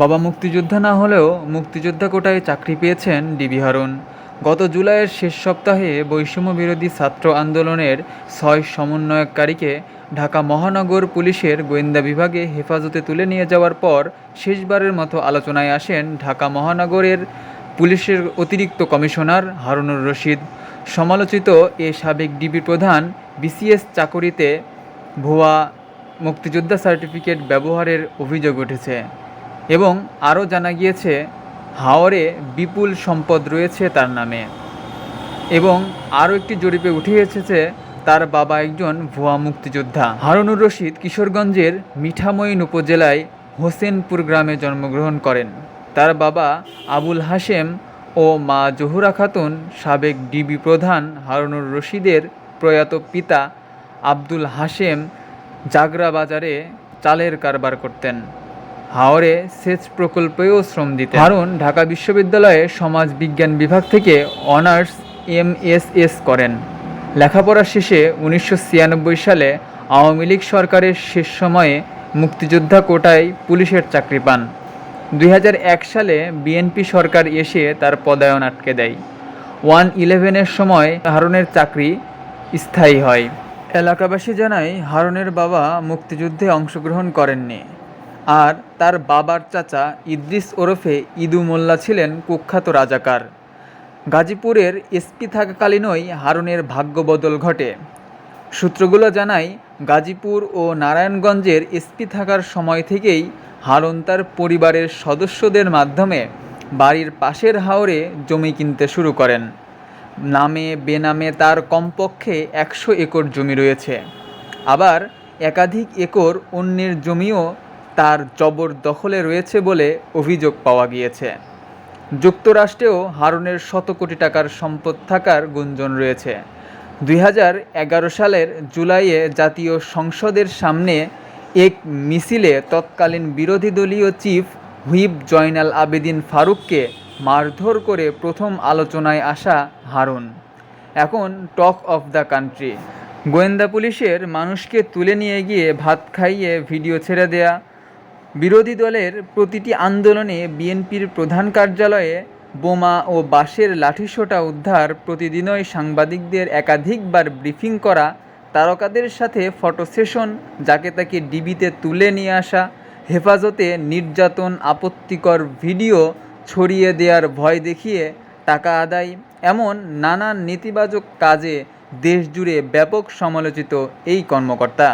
বাবা মুক্তিযোদ্ধা না হলেও মুক্তিযোদ্ধা কোটায় চাকরি পেয়েছেন ডিবি হারুন। গত জুলাইয়ের শেষ সপ্তাহে বৈষম্য বিরোধী ছাত্র আন্দোলনের ছয় সমন্বয়কারীকে ঢাকা মহানগর পুলিশের গোয়েন্দা বিভাগে হেফাজতে তুলে নিয়ে যাওয়ার পর শেষবারের মতো আলোচনায় আসেন ঢাকা মহানগরের পুলিশের অতিরিক্ত কমিশনার হারুনুর রশিদ। সমালোচিত এ সাবেক ডিবি প্রধান বিসিএস চাকরিতে ভুয়া মুক্তিযোদ্ধা সার্টিফিকেট ব্যবহারের অভিযোগ উঠেছে। এবং আরও জানা গিয়েছে, হাওরে বিপুল সম্পদ রয়েছে তার নামে। এবং আরও একটি জরিপে উঠে এসেছে, তার বাবা একজন ভুয়া মুক্তিযোদ্ধা। হারুনুর রশিদ কিশোরগঞ্জের মিঠামইন উপজেলায় হোসেনপুর গ্রামে জন্মগ্রহণ করেন। তার বাবা আবুল হাশেম ও মা জহুরা খাতুন সাবেক ডিবি প্রধান হারুনুর রশিদের প্রয়াত পিতা আব্দুল হাশেম জাগরা বাজারে চালের কারবার করতেন। হাওরে সেচ প্রকল্পেও শ্রম দিতে হারুন ঢাকা বিশ্ববিদ্যালয়ে সমাজ বিজ্ঞান বিভাগ থেকে অনার্স, এমএসএস করেন। লেখাপড়া শেষে উনিশশো ছিয়ানব্বই সালে আওয়ামী লীগ সরকারের শেষ সময়ে মুক্তিযোদ্ধা কোটায় পুলিশের চাকরি পান। দুই হাজার এক সালে বিএনপি সরকার এসে তার পদায়ন আটকে দেয়। ওয়ান ইলেভেনের সময় হারুনের চাকরি স্থায়ী হয়। এলাকাবাসী জানায়, হারুনের বাবা মুক্তিযুদ্ধে অংশগ্রহণ করেননি। আর তার বাবার চাচা ইদ্রিস ওরফে ইদু মোল্লা ছিলেন কুখ্যাত রাজাকার। গাজীপুরের এসপি থাকাকালীনই হারুনের ভাগ্যবদল ঘটে। সূত্রগুলো জানায়, গাজীপুর ও নারায়ণগঞ্জের এসপি থাকার সময় থেকেই হারুন তার পরিবারের সদস্যদের মাধ্যমে বাড়ির পাশের হাওরে জমি কিনতে শুরু করেন। নামে বেনামে তার কমপক্ষে একশো একর জমি রয়েছে। আবার একাধিক একর অন্যের জমিও তার জবরদখলে রয়েছে বলে অভিযোগ পাওয়া গিয়েছে। যুক্তরাষ্ট্রেও হারুনের শত কোটি টাকার সম্পদ থাকার গুঞ্জন রয়েছে। দুই হাজার এগারো সালের জুলাইয়ে জাতীয় সংসদের সামনে এক মিছিলে তৎকালীন বিরোধী দলীয় চিফ হুইপ জয়নাল আবেদিন ফারুককে মারধর করে প্রথম আলোচনায় আসা হারুন। এখন টক অফ দ্য কান্ট্রি। গোয়েন্দা পুলিশের মানুষকে তুলে নিয়ে গিয়ে ভাত খাইয়ে ভিডিও ছেড়ে দেয়া বিরোধী দলের প্রতিটি আন্দোলনে বিএনপির প্রধান কার্যালয়ে বোমা ও বাঁশের লাঠিসোঁটা উদ্ধার প্রতিদিনই সাংবাদিকদের একাধিকবার ব্রিফিং করা, তারকাদের সাথে ফটো সেশন, যাকে তাকে ডিবিতে তুলে নিয়ে আসা, হেফাজতে নির্যাতন, আপত্তিকর ভিডিও ছড়িয়ে দেওয়ার ভয় দেখিয়ে টাকা আদায়, এমন নানান নেতিবাচক কাজে দেশজুড়ে ব্যাপক সমালোচিত এই কর্মকর্তা।